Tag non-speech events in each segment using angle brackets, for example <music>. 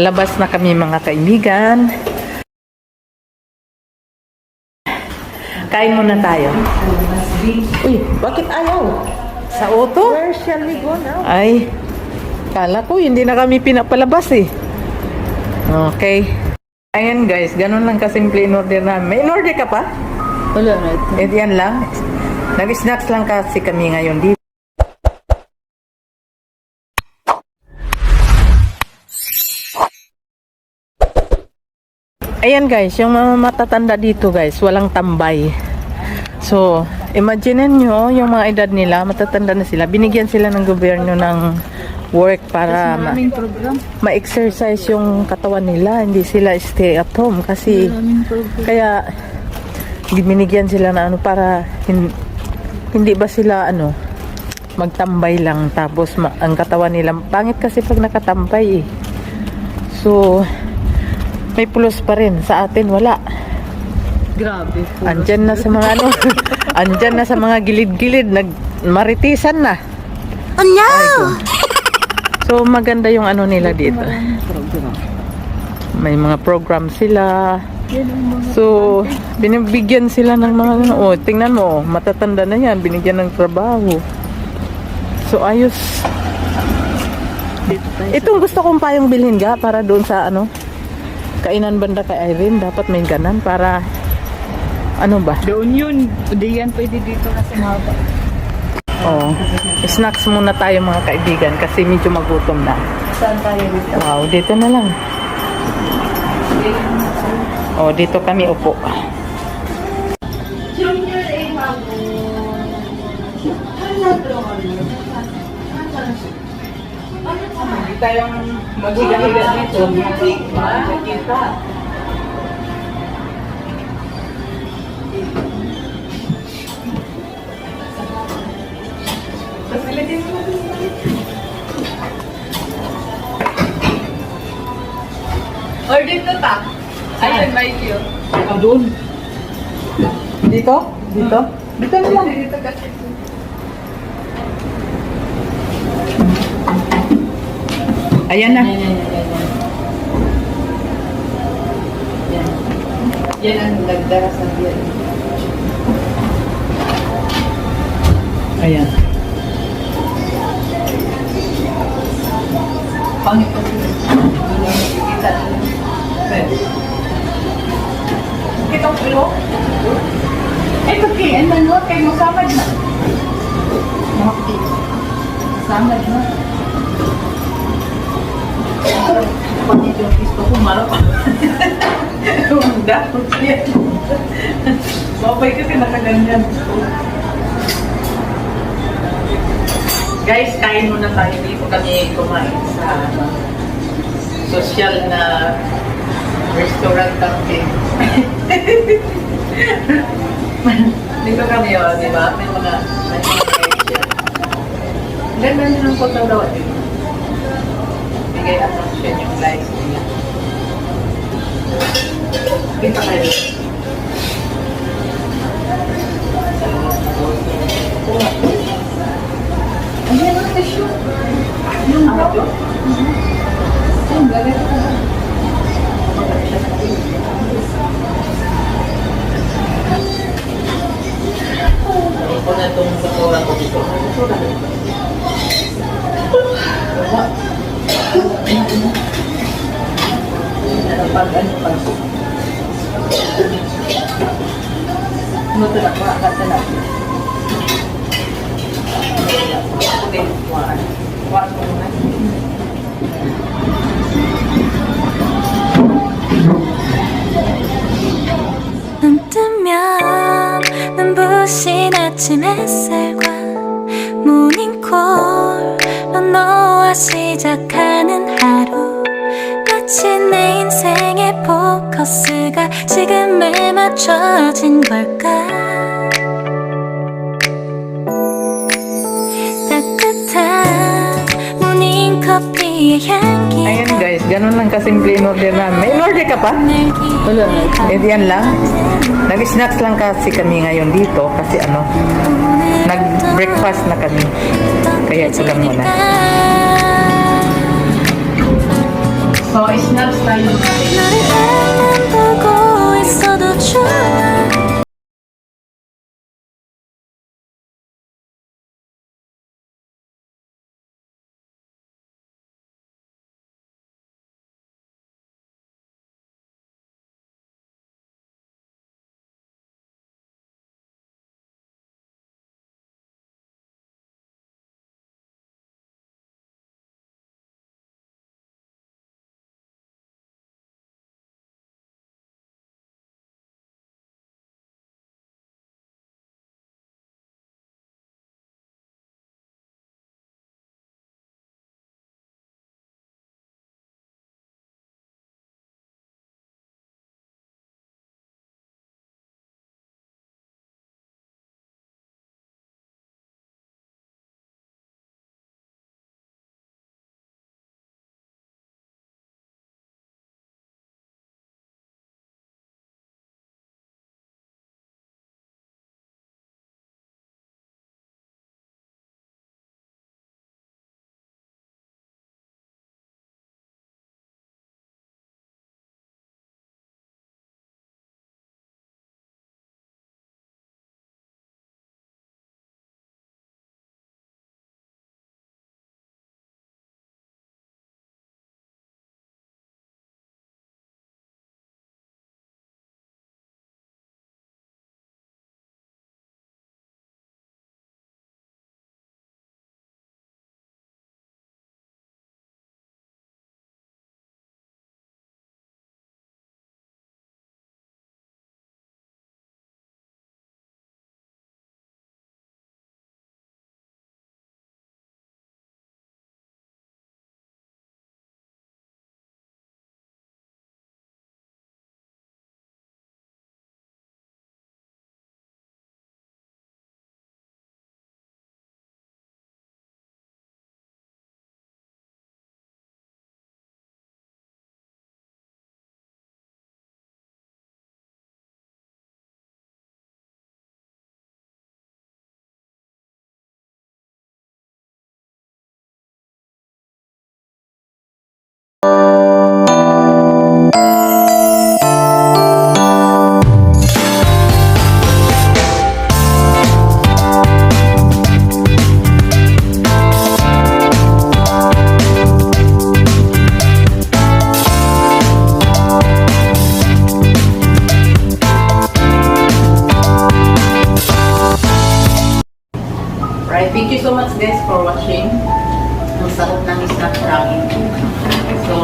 Labas na kami mga kaibigan. Kain muna tayo. Uy, bakit ayaw? Sa auto? Where shall we go now? Ay, kala ko hindi na kami pinapalabas eh. Okay. Ayan guys, ganun lang kasimple in order namin. May in order ka pa? Wala na ito. Eh, yan lang. Nag-snacks lang kasi kami ngayon dito. Ayan guys, yung mga matatanda dito guys, walang tambay. So, imagine nyo, yung mga edad nila, matatanda na sila, binigyan sila ng gobyerno ng work para ma- ma-exercise yung katawan nila, hindi sila stay at home kasi kaya binigyan sila na ano para hin- hindi ba sila ano magtambay lang. Tapos ma- ang katawan nila pangit kasi pag nakatambay eh. So may plus pa rin sa atin wala. Grabe. Andyan na sa mga ano, <laughs> andyan na sa mga gilid-gilid nag maritisan na. Anya! So maganda yung ano nila dito. May mga program sila. So, binibigyan sila ng mga ano, oh, tingnan mo, oh, matatanda na yan, binigyan ng trabaho. So, ayos. Itong gusto kong payong bilhin ga para doon sa ano, kainan banda kay Irene, dapat may ganan para, ano ba? Doon yun. Hindi yan pwede dito kasi mahaba. Oh, snacks muna tayo mga kaibigan kasi medyo magutom na. Saan tayo dito? Wow, dito na lang. Oh, dito kami upo. Hindi tayong maghiga-higa dito. Makikita. Or dito ta. Ayun, may view. Ah, doon. Dito? Dito? Dito na lang. Dito kasi. Ayan na. Yan, ang nagdarasan yan. Ayan. Pangit na makikita. Pwede. Kitang ulo? Eh, pagki, ano, no? Kayo masamad na. Makikita. Samad na. Mabay kasi nakaganyan. Guys, kain muna tayo dito kami kumain sa ano, social na restaurant cafe. <laughs> dito kami oh, di ba? May mga may mga. Ganda nyo ng pagkagawa dito. Bigay attention yung lives. Kita kayo. Ano yan ang tissue? Yung to? Yung galit ko. Ito na dito. Wala. Wala No te la puedo acá, te la 눈 뜨면 눈부신 아침 햇살 내 인생의 포커스가 지금에 맞춰진 걸까 따뜻한 모닝커피의 향기 Ayan guys, ganun lang kasimple in order namin. May in order ka pa? Wala na ito. Eh, yan lang. Nag-snacks lang kasi kami ngayon dito kasi ano, nag-breakfast na kami. Kaya ito lang muna. So, snaps tayo.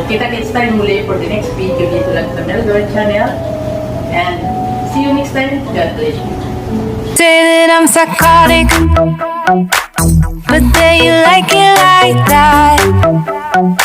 Kita-kits tayo muli for the next video dito lang sa Melbourne channel. And see you next time. God bless you. Say that I'm psychotic But then you like it like that